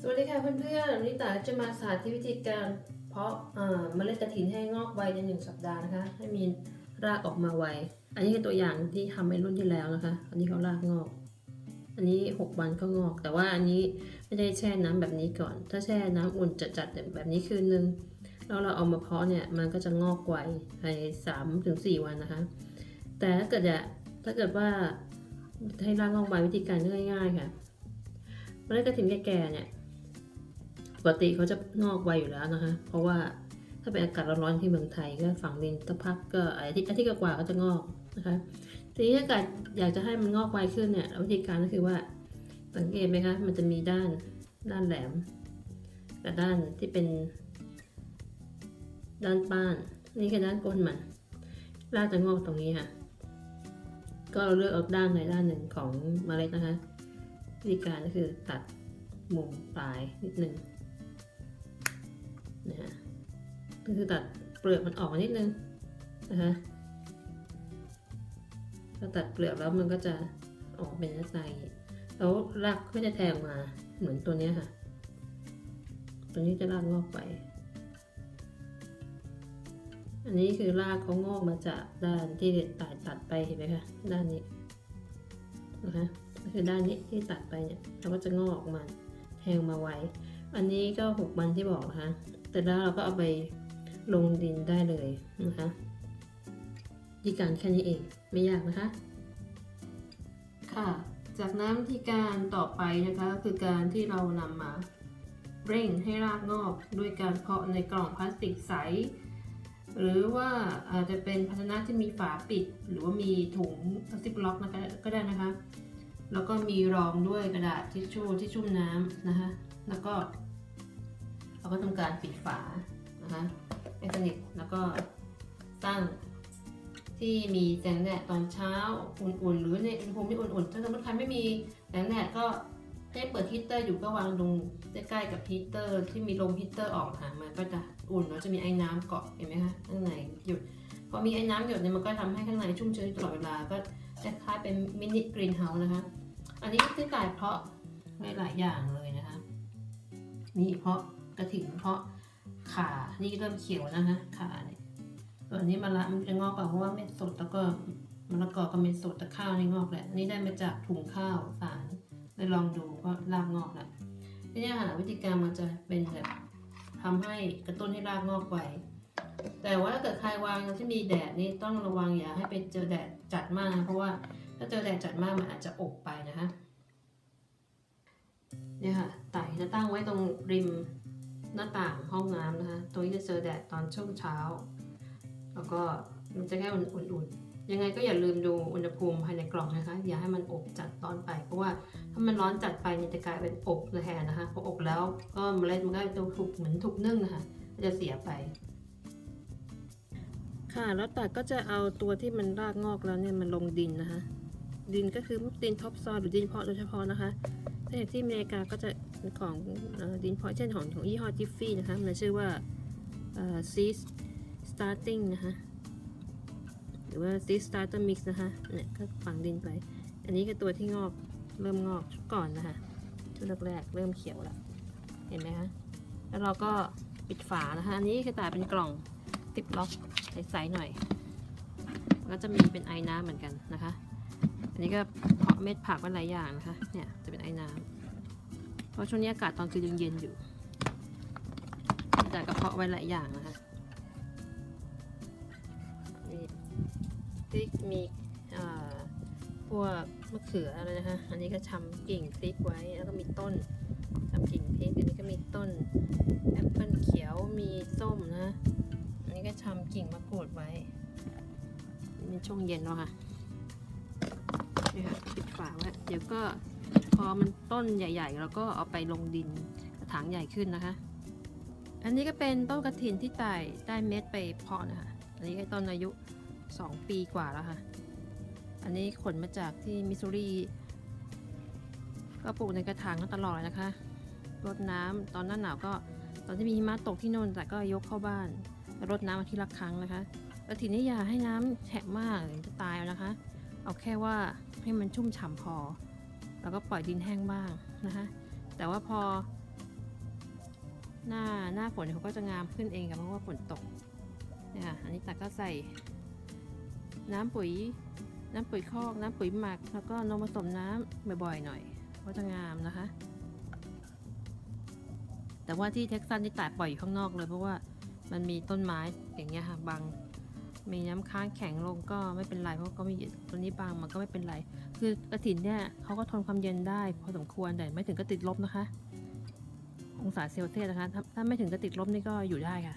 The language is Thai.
สวัสดีค่ะเพื่อนๆวันนี้ตาจะมาสาธิตวิธีการเพาะเมล็ดกระถินให้งอกไวในหนึ่งสัปดาห์นะคะ ให้มีรากออกมาไว อันนี้คือตัวอย่างที่ทำในรุ่นที่แล้วนะคะ อันนี้เขารากงอก อันนี้ 6 วันก็งอก แต่ว่าอันนี้ไม่ได้แช่น้ำแบบนี้ก่อน ถ้าแช่น้ำอุ่นจัดๆแบบนี้คืนนึง แล้วเราเอามาเพาะเนี่ยมันก็จะงอกไวภายในสามถึงสี่วันนะคะ แต่ถ้าเกิดอะถ้าเกิดว่าให้รากงอกไววิธีการง่ายๆค่ะเมล็ดกระถินแก่ๆเนี่ย ปกติเขาจะงอกไวอยู่แล้วนะคะ เพราะว่าถ้าเป็นอากาศร้อนๆที่เมืองไทยก็ฝังดินสักพักก็อาทิตย์อาทิตย์กว่าก็จะงอกนะคะทีนี้ถ้าเกิดอยากจะให้มันงอกไวขึ้นเนี่ยวิธีการก็คือว่าสังเกตไหมคะมันจะมีด้านด้านแหลมกับด้านที่เป็น ด้านป้านนี่คือด้านก้นมันรากจะงอกตรงนี้ค่ะ ก็เราเลือกเอาด้านใดด้านหนึ่งของเมล็ดนะคะ วิธีการก็คือตัดมุมปลายนิดนึง นะฮะก็คือตัดเปลือกมันออกมานิดนึงนะคะพอตัดเปลือกแล้วมันก็จะออกเป็นหน้าตาอย่างนี้แล้วรากก็จะแทงมาเหมือนตัวนี้ค่ะ ตัวนี้จะรากงอกไป อันนี้คือรากเขางอกมาจากด้านที่ตัดตัดไปเห็นไหมคะ ด้านนี้นะคะก็คือด้านนี้ที่ตัดไปเนี่ยเราก็จะงอกออกมาแทงมาไว้ อันนี้ก็หกวันที่บอกนะคะ แต่แล้วเราก็เอาไปลงดินได้เลยนะคะวิธีการแค่นี้เองไม่ยากนะคะ ค่ะ จากนั้นวิธีการต่อไปนะคะก็คือการที่เรานำมาเร่งให้รากงอกด้วยการเพาะในกล่องพลาสติกใส หรือว่าอาจจะเป็นภาชนะที่มีฝาปิด หรือว่ามีถุงพลาสติกล็อกนะคะก็ได้นะคะ แล้วก็มีรองด้วยกระดาษทิชชู่ที่ชุ่มน้ำนะคะ แล้วก็ เราก็ทำการปิดฝานะคะให้สนิทแล้วก็ตั้งที่มีแสงแดดตอนเช้าอุ่นๆ หรือในอุณหภูมิที่อุ่นๆ ถ้าสมมติใครไม่มีแสงแดดก็ให้เปิดฮีเตอร์อยู่ก็วางลงใกล้ๆกับฮีเตอร์ที่มีลมฮีเตอร์ออกค่ะมันก็จะอุ่นแล้วจะมีไอ้น้ำเกาะเห็นไหมคะข้างในหยดพอมีไอ้น้ำหยดเนี่ยมันก็ทำให้ข้างในชุ่มชื้นตลอดเวลาก็คล้ายๆเป็นมินิกรีนเฮาส์นะคะ อันนี้คือการเพาะในหลายอย่างเลยนะคะนี่เพาะ กระถิ่นเพราะขานี่เริ่มเขียวนะคะขาเนี่ยส่วนนี้มะละมันจะงอกเปล่าเพราะว่าเม็ดสดแล้วก็มะละกอกับเม็ดสดแต่ข้าวนี่งอกแหละนี่ได้มาจากถุงข้าวสารได้ลองดูก็รากงอกแหละทีนี้ค่ะวิธีการมันจะเป็นแบบทำให้กระตุ้นให้รากงอกไวแต่ว่าถ้าเกิดใครวางที่มีแดดนี่ต้องระวังอย่าให้ไปเจอแดดจัดมากนะเพราะว่าถ้าเจอแดดจัดมากมันอาจจะอบไปนะคะเนี่ยค่ะไต่จะตั้งไว้ตรงริม หน้าต่างห้องน้ำนะคะตัวนี้จะเจอแดดตอนช่วงเช้า แล้วก็มันจะแค่อุ่นๆ ยังไงก็อย่าลืมดูอุณหภูมิภายในกล่องนะคะ อย่าให้มันอบจัดตอนไป เพราะว่าถ้ามันร้อนจัดไปเนี่ยจะกลายเป็นอบแทนนะคะ พออบแล้วก็เมล็ดมันก็จะถูกเหมือนถูกนึ่งนะคะจะเสียไป ค่ะแล้วตัดก็จะเอาตัวที่มันรากงอกแล้วเนี่ยมันลงดินนะคะ ดินก็คือดินท็อปซอยหรือดินเพาะโดยเฉพาะนะคะถ้าอย่างที่อเมริกาก็จะ ของดินเพาะเช่นของของยี่ห้อจิฟฟี่นะคะ มันชื่อว่าเอ่อ seed starting นะคะ หรือว่า seed starter mix นะคะ เนี่ยก็ฝังดินไป อันนี้คือตัวที่งอกเริ่มงอกก่อนนะคะชุดแรกๆเริ่มเขียวแล้วเห็นไหมคะ แล้วเราก็ปิดฝานะคะ อันนี้คือตาเป็นกล่องติปล็อกใสๆหน่อย ก็จะมีเป็นไอ้น้ำเหมือนกันนะคะ อันนี้ก็เพาะเม็ดผักไว้หลายอย่างนะคะ เนี่ยจะเป็นไอ้น้ำ เพราะช่วงนี้อากาศตอนคืนยังเย็นอยู่แต่ก็เพาะไว้หลายอย่างนะคะนี่พริกมีเอ่อพวกมะเขืออะไรนะคะ อันนี้ก็ชำกิ่งพริกไว้ แล้วก็มีต้นชำกิ่งพริก อันนี้ก็มีต้นแอปเปิลเขียว มีส้มนะ อันนี้ก็ชำกิ่งมะกรูดไว้นี่ช่วงเย็นแล้วค่ะนี่ค่ะปิดฝาไว้ เดี๋ยวก็ พอมันต้นใหญ่ๆแล้วก็เอาไปลงดินกระถางใหญ่ขึ้นนะคะ อันนี้ก็เป็นต้นกระถินที่ไต่ได้เม็ดไปเพาะนะคะ อันนี้ก็ต้นอายุ 2 ปีกว่าแล้วค่ะ อันนี้ขนมาจากที่มิสซูรีก็ปลูกในกระถางมาตลอดนะคะรดน้ำตอนหน้าหนาวก็ตอนที่มีหิมะตกที่โน่นแต่ก็ยกเข้าบ้านรดน้ำอาทิตย์ละครั้งนะคะกระถินนี่อย่าให้น้ำแฉะมากเดี๋ยวจะตายนะคะ เอาแค่ว่าให้มันชุ่มฉ่ำพอ แล้วก็ปล่อยดินแห้งบ้างนะคะ แต่ว่าพอ หน้าหน้าฝนเขาก็จะงามขึ้นเองค่ะเพราะว่าฝนตกเนี่ยค่ะอันนี้ตักก็ใส่น้ำปุ๋ยน้ำปุ๋ยคอกน้ำปุ๋ยหมัก แล้วก็นมผสมน้ำบ่อยๆหน่อยก็จะงามนะคะ แต่ว่าที่เท็กซัสนี่ตากปล่อยอยู่ข้างนอกเลยเพราะว่ามันมีต้นไม้อย่างเงี้ยค่ะบัง มีน้ำค้างแข็งลงก็ไม่เป็นไรเพราะก็มีตัวนี้บางมันก็ไม่เป็นไร คือกระถินเนี่ยเขาก็ทนความเย็นได้พอสมควรแต่ไม่ถึงก็ติดลบนะคะ องศาเซลเซียสนะคะ ถ้าไม่ถึงก็ติดลบนี่ก็อยู่ได้ค่ะ